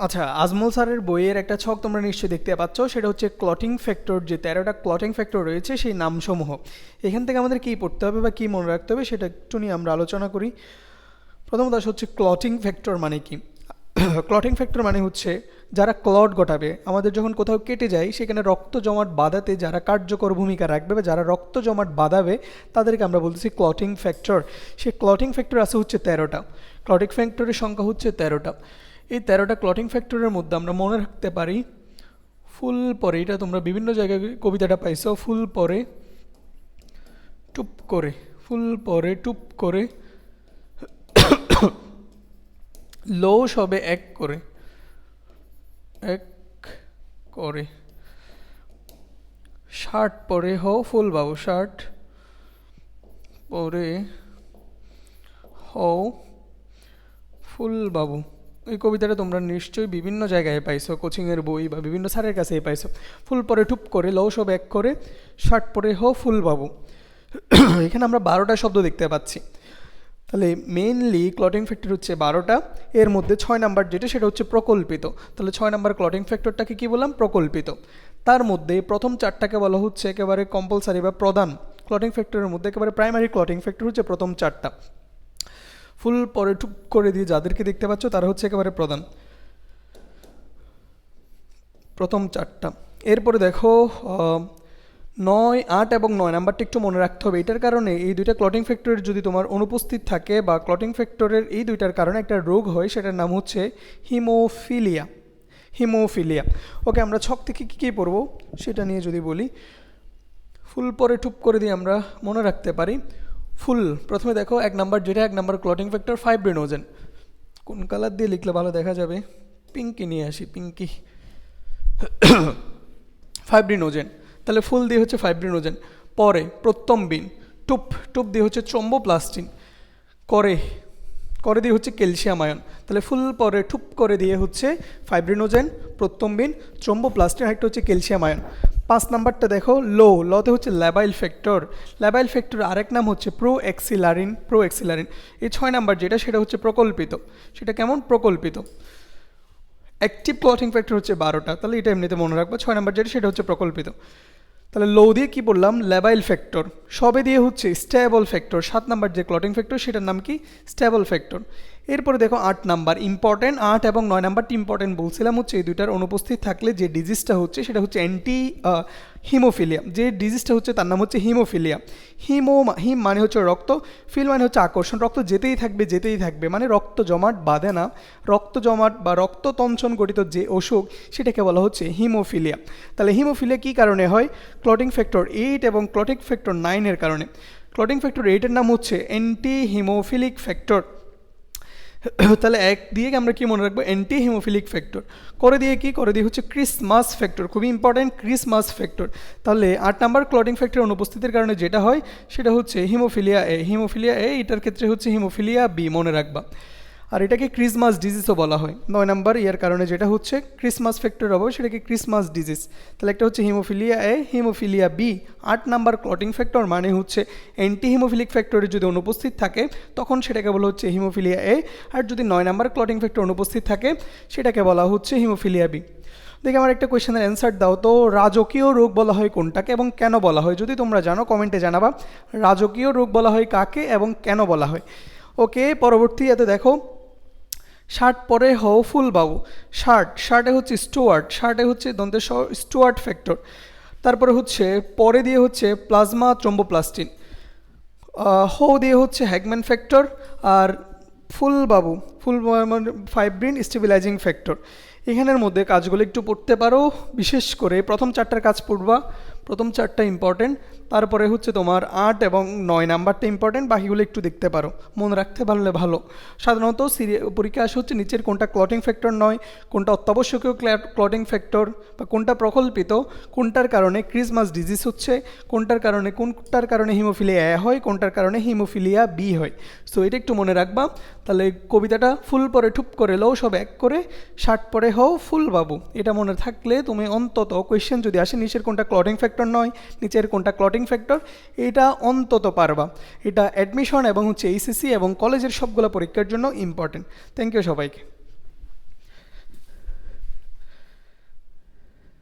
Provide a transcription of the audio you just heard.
আচ্ছা আজমল স্যারের বইয়ের একটা ছক তোমরা নিশ্চয়ই দেখতে পাচ্ছ, সেটা হচ্ছে ক্লটিং ফ্যাক্টর যে তেরোটা ক্লটিং ফ্যাক্টর রয়েছে সেই নামসমূহ। এখান থেকে আমাদের কী পড়তে হবে বা কী মনে রাখতে হবে সেটা একটু নিয়ে আমরা আলোচনা করি। প্রথমত আসে হচ্ছে ক্লটিং ফ্যাক্টর মানে কি? ক্লটিং ফ্যাক্টর মানে হচ্ছে যারা ক্লট ঘটাবে আমাদের যখন কোথাও কেটে যায়, সেখানে রক্ত জমাট বাঁধাতে যারা কার্যকর ভূমিকা রাখবে বা যারা রক্ত জমাট বাঁধাবে, তাদেরকে আমরা বলতেছি ক্লটিং ফ্যাক্টর সেই ক্লটিং ফ্যাক্টর আছে হচ্ছে তেরোটা। ক্লটিং ফ্যাক্টরের সংখ্যা হচ্ছে তেরোটা। এই তেরোটা ক্লটিং ফ্যাক্টরের মধ্যে আমরা মনে রাখতে পারি, ফুল পরে, এটা তোমরা বিভিন্ন জায়গায় কবিতাটা পাইছো, ফুল পরে, টুপ করে, ফুল পরে, টুপ করে লৌস হবে এক করে এক করে শার্ট পরে, হ, ফুল বাবু শার্ট পরে হও ফুল বাবু এই কবিতাটা তোমরা নিশ্চয়ই বিভিন্ন জায়গায় পাইছো, কোচিংয়ের বই বা বিভিন্ন স্যারের কাছেই পাইছো। ফুল পরে টুপ করে, লৌ সব এক করে, শার্ট পরে হো ফুল বাবু। এখানে আমরা বারোটা শব্দ দেখতে পাচ্ছি। তাহলে মেইনলি ক্লটিং ফ্যাক্টর হচ্ছে বারোটা, এর মধ্যে ছয় নাম্বার যেটা, সেটা হচ্ছে প্রকল্পিত। তাহলে ছয় নাম্বার ক্লটিং ফ্যাক্টরটাকে কী বললাম? প্রকল্পিত। তার মধ্যে প্রথম চারটাকে বলা হচ্ছে একেবারে কম্পালসারি বা প্রধান। ক্লটিং ফ্যাক্টরের মধ্যে একেবারে প্রাইমারি ক্লটিং ফ্যাক্টর হচ্ছে প্রথম চারটা। ফুল পরে টুপ করে দিয়ে যাদেরকে দেখতে পাচ্ছ, তারা হচ্ছে একেবারে প্রধান। প্রথম চারটা। এরপরে দেখো নয়, আট এবং নয়, নাম্বারটা একটু মনে রাখতে হবে। এটার কারণে এই দুইটা ক্লটিং ফ্যাক্টরের যদি তোমার অনুপস্থিত থাকে বা ক্লটিং ফ্যাক্টরের এই দুইটার কারণে একটা রোগ হয়, সেটার নাম হচ্ছে হিমোফিলিয়া হিমোফিলিয়া ওকে, আমরা ছক থেকে কী কী পড়ব, সেটা নিয়ে যদি বলি, ফুল পরে টুপ করে দিয়ে আমরা মনে রাখতে পারি। ফুল। প্রথমে দেখো, এক নাম্বার যেটা, এক নাম্বার ক্লটিং ফ্যাক্টর ফাইব্রিনোজেন কোন কালার দিয়ে লিখলে ভালো দেখা যাবে? পিঙ্কি নিয়ে আসি পিঙ্কি ফাইব্রিনোজেন তাহলে ফুল দিয়ে হচ্ছে ফাইব্রিনোজেন পরে প্রত্যম্বিন। টুপ টুপ দিয়ে হচ্ছে চম্বোপ্লাস্টিন। করে করে দিয়ে হচ্ছে ক্যালসিয়াম আয়ন। তাহলে ফুল পরে ঠুপ করে দিয়ে হচ্ছে ফাইব্রিনোজেন প্রত্যম্বিন, চম্বোপ্লাস্টিন একটা হচ্ছে ক্যালসিয়াম আয়ন। পাঁচ নাম্বারটা দেখো লো লতে হচ্ছে ল্যাবাইল ফ্যাক্টর ল্যাবাইল ফ্যাক্টর আরেক নাম হচ্ছে প্রো এক্সিলারিন প্রো এক্সিলারিন এই ছয় নাম্বার যেটা, সেটা হচ্ছে প্রকল্পিত। সেটা কেমন? প্রকল্পিত। অ্যাক্টিভ ক্লথিং ফ্যাক্টর হচ্ছে বারোটা। তাহলে এটা এমনিতে মনে রাখব। ছয় নাম্বার যেটা, সেটা হচ্ছে প্রকল্পিত। তাহলে লো দিয়ে কি বললাম? ল্যাবাইল ফ্যাক্টর সবে দিয়ে হচ্ছে স্ট্যাবল ফ্যাক্টর সাত নাম্বার যে ক্লটিং ফ্যাক্টর সেটার নাম কি? স্ট্যাবল ফ্যাক্টর এরপরে দেখো আট নাম্বার ইম্পর্টেন্ট আট এবং নয় নাম্বারটি ইম্পর্টেন্ট বলছিলাম হচ্ছে এই দুইটার অনুপস্থিত থাকলে যে ডিজিজটা হচ্ছে, সেটা হচ্ছে অ্যান্টি হিমোফিলিয়া, যে ডিজিজটা হচ্ছে তার নাম হচ্ছে হিমোফিলিয়া। হিমো হিম মানে হচ্ছে রক্ত, ফিল মানে হচ্ছে আকর্ষণ। রক্ত যেতেই থাকবে যেতেই থাকবে। মানে রক্ত জমাট বাঁধে না। রক্ত জমাট বা রক্ত তঞ্চন গঠিত যে অসুখ, সেটাকে বলা হচ্ছে হিমোফিলিয়া। তাহলে হিমোফিলিয়া কী কারণে হয়? ক্লটিং ফ্যাক্টর এইট এবং ক্লটিং ফ্যাক্টর নাইনের কারণে। ক্লটিং ফ্যাক্টর এইটের নাম হচ্ছে অ্যান্টি হিমোফিলিক ফ্যাক্টর তাহলে এক দিয়ে আমরা কি মনে রাখব? অ্যান্টি হিমোফিলিক ফ্যাক্টর করে দিয়ে কি? করে দিয়ে হচ্ছে ক্রিসমাস ফ্যাক্টর খুবই ইম্পর্ট্যান্ট ক্রিসমাস ফ্যাক্টর তাহলে আট নাম্বার ক্লটিং ফ্যাক্টর অনুপস্থিতির কারণে যেটা হয়, সেটা হচ্ছে হিমোফিলিয়া এ হিমোফিলিয়া এ এটার ক্ষেত্রে হচ্ছে হিমোফিলিয়া বি মনে রাখবা। আর এটাকে ক্রিসমাস ডিজিজও বলা হয়। নয় নাম্বার ইয়ার কারণে যেটা হচ্ছে ক্রিসমাস ফ্যাক্টর হবে সেটাকে ক্রিসমাস ডিজিজ তাহলে একটা হচ্ছে হিমোফিলিয়া এ হিমোফিলিয়া বি আট নাম্বার ক্লটিং ফ্যাক্টর মানে হচ্ছে অ্যান্টি হিমোফিলিক ফ্যাক্টরে যদি অনুপস্থিত থাকে, তখন সেটাকে বলা হচ্ছে হিমোফিলিয়া এ আর যদি নয় নাম্বার ক্লটিং ফ্যাক্টর অনুপস্থিত থাকে, সেটাকে বলা হচ্ছে হিমোফিলিয়া বি দেখে আমার একটা কোয়েশ্চেনের অ্যান্সার দাও তো। রাজকীয় রোগ বলা হয় কোনটাকে এবং কেন বলা হয়? যদি তোমরা জানো, কমেন্টে জানাবা। রাজকীয় রোগ বলা হয় কাকে এবং কেন বলা হয়? ওকে, পরবর্তী এতে দেখো। শার্ট পরে হও ফুল বাবু। শার্ট, শার্টে হচ্ছে স্টুয়ার্ট, শার্টে হচ্ছে দন্তের স্টুয়ার্ট ফ্যাক্টর। তারপরে হচ্ছে পরে দিয়ে হচ্ছে প্লাজমা ট্রম্বোপ্লাস্টিন হো দিয়ে হচ্ছে হ্যাগম্যান ফ্যাক্টর। আর ফুল বাবু ফুল ফাইব্রিন স্টেবিলাইজিং ফ্যাক্টর এখানের মধ্যে কাজগুলো একটু পড়তে পারো, বিশেষ করে প্রথম চারটার কাজ পড়বা, প্রথম চারটা ইম্পর্টেন্ট তারপরে হচ্ছে তোমার আট এবং নয় নাম্বারটা ইম্পর্টেন্ট বাকিগুলো একটু দেখতে পারো, মনে রাখতে পারলে ভালো। সাধারণত পরীক্ষা আসে হচ্ছে নিচের কোনটা ক্লটিং ফ্যাক্টর নয়, কোনটা অত্যাবশ্যকীয় ক্লটিং ফ্যাক্টর বা কোনটা প্রকল্পিত, কোনটার কারণে ক্রিসমাস ডিজিজ হচ্ছে, কোনটার কারণে কোনটার কারণে হিমোফিলিয়া এ হয়, কোনটার কারণে হিমোফিলিয়া বি হয়। সো এটা একটু মনে রাখবা। তাহলে কবিতাটা ফুল পরে ঠুপ করে, লও সব এক করে, শার্ট পরে হও ফুল বাবু। এটা মনে থাকলে তুমি অন্তত কোয়েশ্চেন যদি আসে, নিচের কোনটা ক্লটিং ফ্যাক্টর নয়, নিচের কোনটা ক্লটিং ফ্যাক্টর এটা অন্তত পারবা। এটা অ্যাডমিশন এবং হচ্ছে এইসিসি এবং কলেজের সবগুলো পরীক্ষার জন্য ইম্পর্টেন্ট থ্যাংক ইউ সবাইকে।